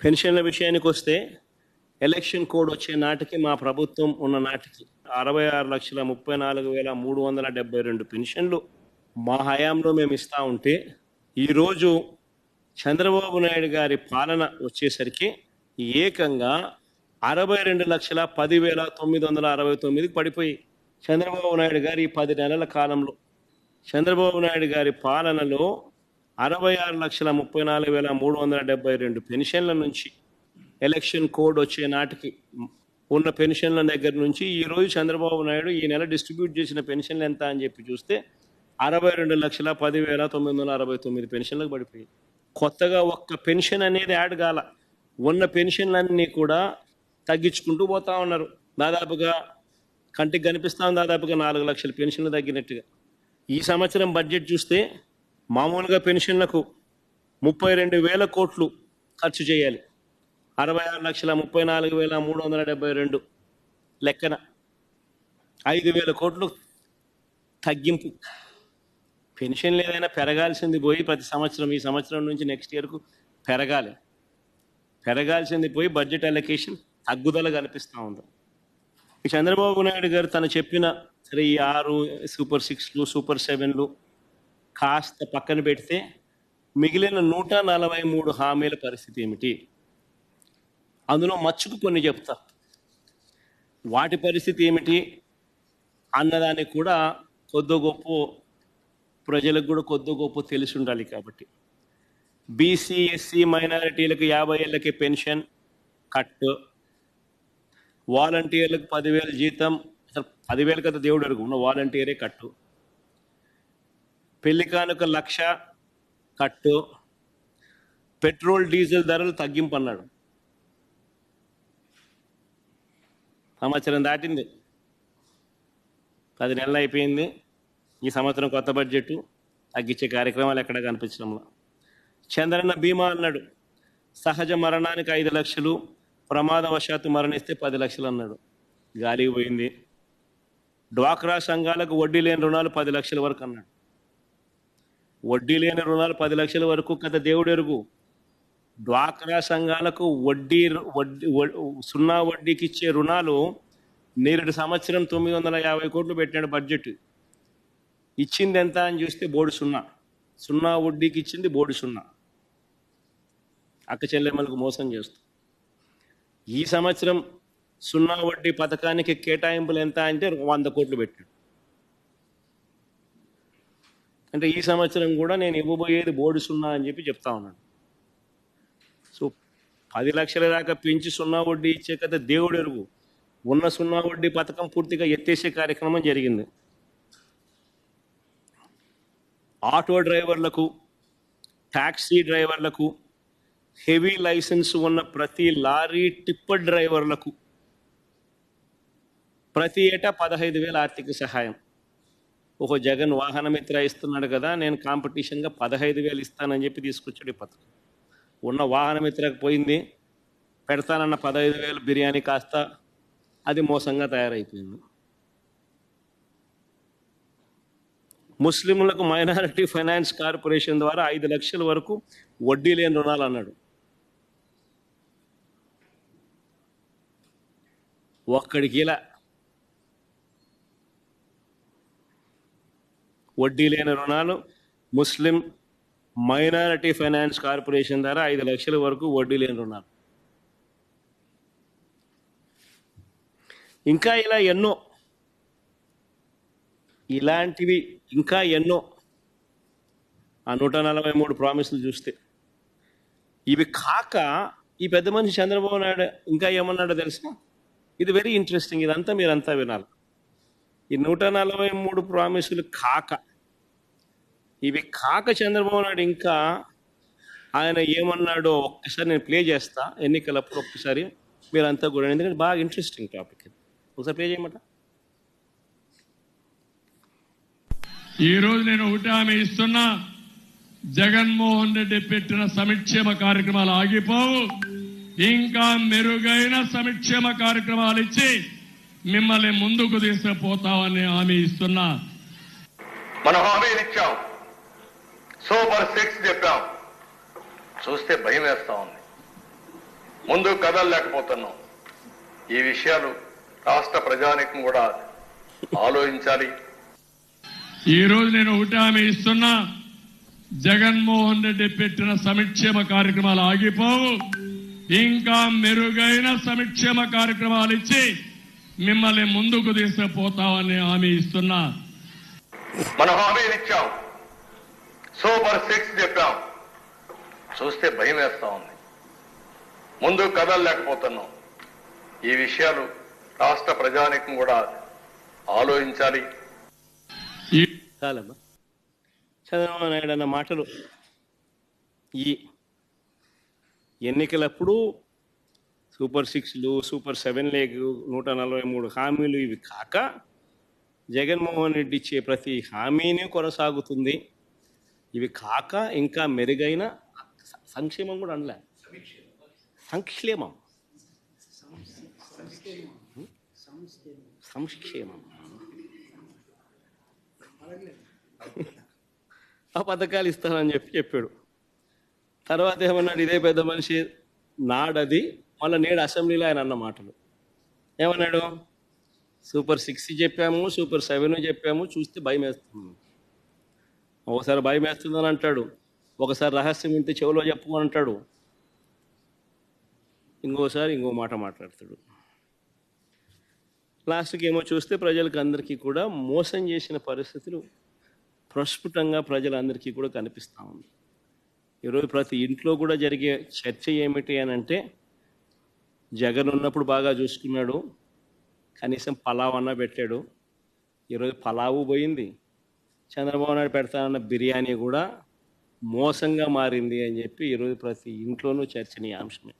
పెన్షన్ల విషయానికి వస్తే ఎలక్షన్ కోడ్ వచ్చే నాటికి మా ప్రభుత్వం ఉన్న నాటికి అరవై ఆరు లక్షల ముప్పై నాలుగు వేల మూడు వందల డెబ్బై రెండు పెన్షన్లు మా హయాంలో మేము ఇస్తా ఉంటే ఈరోజు చంద్రబాబు నాయుడు గారి పాలన వచ్చేసరికి ఏకంగా అరవై రెండు లక్షల పదివేల తొమ్మిది వందల అరవై తొమ్మిదికి పడిపోయి చంద్రబాబు నాయుడు గారి పది నెలల కాలంలో. చంద్రబాబు నాయుడు గారి పాలనలో అరవై ఆరు లక్షల ముప్పై నాలుగు వేల మూడు వందల డెబ్బై రెండు పెన్షన్ల నుంచి ఎలక్షన్ కోడ్ వచ్చే నాటికి ఉన్న పెన్షన్ల దగ్గర నుంచి ఈ రోజు చంద్రబాబు నాయుడు ఈ నెల డిస్ట్రిబ్యూట్ చేసిన పెన్షన్లు ఎంత అని చెప్పి చూస్తే అరవై రెండు లక్షల పదివేల తొమ్మిది వందల అరవై తొమ్మిది పెన్షన్లకు పడిపోయి కొత్తగా ఒక్క పెన్షన్ అనేది యాడ్ కాల. ఉన్న పెన్షన్లన్నీ కూడా తగ్గించుకుంటూ పోతా ఉన్నారు. దాదాపుగా కంటికి కనిపిస్తాం దాదాపుగా నాలుగు లక్షల పెన్షన్లు తగ్గినట్టుగా. ఈ సంవత్సరం బడ్జెట్ చూస్తే మామూలుగా పెన్షన్లకు ముప్పై రెండు వేల కోట్లు ఖర్చు చేయాలి. అరవై ఆరు లక్షల ముప్పై నాలుగు వేల మూడు వందల డెబ్బై రెండు లెక్కన ఐదు వేల కోట్లు తగ్గింపు. పెన్షన్లు ఏదైనా పెరగాల్సింది పోయి ప్రతి సంవత్సరం ఈ సంవత్సరం నుంచి నెక్స్ట్ ఇయర్కు పెరగాలి. పెరగాల్సింది పోయి బడ్జెట్ అలొకేషన్ తగ్గుదల కనిపిస్తూ ఉంది. ఈ చంద్రబాబు నాయుడు గారు తను చెప్పిన సరే ఈ ఆరు సూపర్ సిక్స్లు సూపర్ సెవెన్లు కాస్త పక్కన పెడితే మిగిలిన నూట నలభై మూడు హామీల పరిస్థితి ఏమిటి? అందులో మచ్చుకు కొన్ని చెప్తా. వాటి పరిస్థితి ఏమిటి? అన్నదానికి కూడా కొద్ది గొప్ప ప్రజలకు కూడా కొద్ది గొప్ప తెలిసి ఉండాలి కాబట్టి. బీసీ ఎస్సీ మైనారిటీలకు యాభై ఏళ్ళకి పెన్షన్ కట్ వాలంటీర్లకు పదివేల జీతం. అసలు పదివేలు కదా దేవుడు అడుగు ఉన్న వాలంటీరే కట్టు. పెళ్ళి కానుక లక్ష కట్టు. పెట్రోల్ డీజిల్ ధరలు తగ్గింపు అన్నాడు సంవత్సరం దాటింది. పది నెలలు అయిపోయింది. ఈ సంవత్సరం కొత్త బడ్జెట్ తగ్గించే కార్యక్రమాలు ఎక్కడ కనిపించడంలో. చంద్రన్న బీమా అన్నాడు. సహజ మరణానికి ఐదు లక్షలు ప్రమాదవశాత్తు మరణిస్తే పది లక్షలు అన్నాడు. గాలికి పోయింది. డ్వాక్రా సంఘాలకు వడ్డీ లేని రుణాలు పది లక్షల వరకు అన్నాడు. వడ్డీ లేని రుణాలు పది లక్షల వరకు కథ దేవుడు ఎరుగు. డ్వాక్రా సంఘాలకు వడ్డీ వడ్డీ సున్నా వడ్డీకి ఇచ్చే రుణాలు నేరుడు సంవత్సరం తొమ్మిది వందల యాభై కోట్లు పెట్టాడు బడ్జెట్. ఇచ్చింది ఎంత అని చూస్తే బోర్డు సున్నా. సున్నా వడ్డీకి ఇచ్చింది బోర్డు సున్నా. అక్క చెల్లెమ్మలకు మోసం చేస్తూ. ఈ సంవత్సరం సున్నా వడ్డీ పథకానికి కేటాయింపులు ఎంత అంటే వంద కోట్లు పెట్టాడు. అంటే ఈ సంవత్సరం కూడా నేను ఇవ్వబోయేది బోర్డు సున్నా అని చెప్పి చెప్తా ఉన్నాను. సో పది లక్షల దాకా పెంచి సున్నా వడ్డీ ఇచ్చే కదా దేవుడు ఎరుగు. ఉన్న సున్నా వడ్డీ పథకం పూర్తిగా ఎత్తేసే కార్యక్రమం జరిగింది. ఆటో డ్రైవర్లకు టాక్సీ డ్రైవర్లకు హెవీ లైసెన్స్ ఉన్న ప్రతి లారీ టిప్పర్ డ్రైవర్లకు ప్రతి ఏటా పదహైదు వేల ఆర్థిక సహాయం. ఒక జగన్ వాహన మిత్ర ఇస్తున్నాడు కదా నేను కాంపిటీషన్గా పదహైదు వేలు ఇస్తానని చెప్పి తీసుకొచ్చాడు ఈ పథకం. ఉన్న వాహనమిత్రకు పోయింది పెడతానన్న పదహైదు వేలు బిర్యానీ కాస్త అది మోసంగా తయారైపోయింది. ముస్లింలకు మైనారిటీ ఫైనాన్స్ కార్పొరేషన్ ద్వారా ఐదు లక్షల వరకు వడ్డీ లేని రుణాలు అన్నాడు. ఒక్కడికి ఇలా వడ్డీ లేని రుణాలు ముస్లిం మైనారిటీ ఫైనాన్స్ కార్పొరేషన్ ద్వారా ఐదు లక్షల వరకు వడ్డీ లేని రుణాలు. ఇంకా ఇలా ఎన్నో ఇలాంటివి ఇంకా ఎన్నో ఆ నూట నలభై మూడు ప్రామిసులు చూస్తే. ఇవి కాక ఈ పెద్ద మనిషి చంద్రబాబు నాయుడు ఇంకా ఏమన్నాడో తెలుసా? ఇది వెరీ ఇంట్రెస్టింగ్ ఇదంతా మీరంతా వినాలి. ఈ నూట నలభై మూడు ప్రామిసులు కాక. ఇవి కాక చంద్రబాబు నాయుడు ఇంకా ఆయన ఏమన్నాడో ఒక్కసారి నేను ప్లే చేస్తా. ఎన్నికలప్పుడు ఒక్కసారి మీరంతా కూడా ఎందుకంటే బాగా ఇంట్రెస్టింగ్ టాపిక్ ఇది. ఒకసారి ప్లే చేయమంట? ఈరోజు నేను ఒకటి ఆమె ఇస్తున్నా జగన్మోహన్ రెడ్డి పెట్టిన సంక్షేమ కార్యక్రమాలు ఆగిపోవు. ఇంకా మెరుగైన సంక్షేమ కార్యక్రమాలు ఇచ్చి మిమ్మల్ని ముందుకు తీసుకుపోతామని హామీ ఇస్తున్నా. మనం హామీలు ఇచ్చాం. సూపర్ సిక్స్ చెప్పాం. చూస్తే భయం వేస్తా ఉంది. ముందుకు కదలలేకపోతున్నాం ఈ విషయాలు రాష్ట్ర ప్రజానికం కూడా ఆలోచించాలి. ఈ రోజు నేను ఒకటి హామీ ఇస్తున్నా. జగన్మోహన్ రెడ్డి పెట్టిన సంక్షేమ కార్యక్రమాలు ఆగిపోవు. ఇంకా మెరుగైన సంక్షేమ కార్యక్రమాలు ఇచ్చి మిమ్మల్ని ముందుకు తీసుకుపోతామని హామీ ఇస్తున్నా. మనం హామీలు ఇచ్చాం సూపర్ సిక్స్ చెప్పాం. చూస్తే భయం వేస్తా ఉంది. ముందుకు కదలలేకపోతున్నాం ఈ విషయాలు రాష్ట్ర ప్రజానికం కూడా ఆలోచించాలి. ఈ చాలమ్మా. చంద్రబాబు నాయుడు అన్న మాటలు ఈ ఎన్నికలప్పుడు సూపర్ సిక్స్లు సూపర్ సెవెన్ లేగ్ నూట నలభై మూడు హామీలు ఇవి కాక జగన్మోహన్ రెడ్డి ఇచ్చే ప్రతి హామీని కొనసాగుతుంది. ఇవి కాక ఇంకా మెరుగైన సంక్షేమం కూడా అనలే. సంక్షేమం. సంక్షేమం. ఆ పథకాలు ఇస్తానని చెప్పి చెప్పాడు. తర్వాత ఏమన్నాడు? ఇదే పెద్ద మనిషి నాడది మళ్ళీ నేడు అసెంబ్లీలో ఆయన అన్న మాటలు. ఏమన్నాడు? సూపర్ సిక్స్ చెప్పాము సూపర్ సెవెన్ చెప్పాము చూస్తే భయం వేస్తుంది. ఒకసారి భయం వేస్తుందని అంటాడు. ఒకసారి రహస్యం వింటే చెవిలో చెప్పమని అంటాడు. ఇంకోసారి ఇంకో మాట మాట్లాడతాడు. లాస్ట్కి ఏమో చూస్తే ప్రజలకు అందరికీ కూడా మోసం చేసిన పరిస్థితులు ప్రస్ఫుటంగా ప్రజలందరికీ కూడా కనిపిస్తూ ఉంది. ఈరోజు ప్రతి ఇంట్లో కూడా జరిగే చర్చ ఏమిటి అని అంటే జగన్ ఉన్నప్పుడు బాగా చూసుకున్నాడు. కనీసం పలావ్ అన్న పెట్టాడు. ఈరోజు పలావు పోయింది. చంద్రబాబు నాయుడు పెడతానన్న బిర్యానీ కూడా మోసంగా మారింది అని చెప్పి ఈరోజు ప్రతి ఇంట్లోనూ చర్చనీయాంశమే.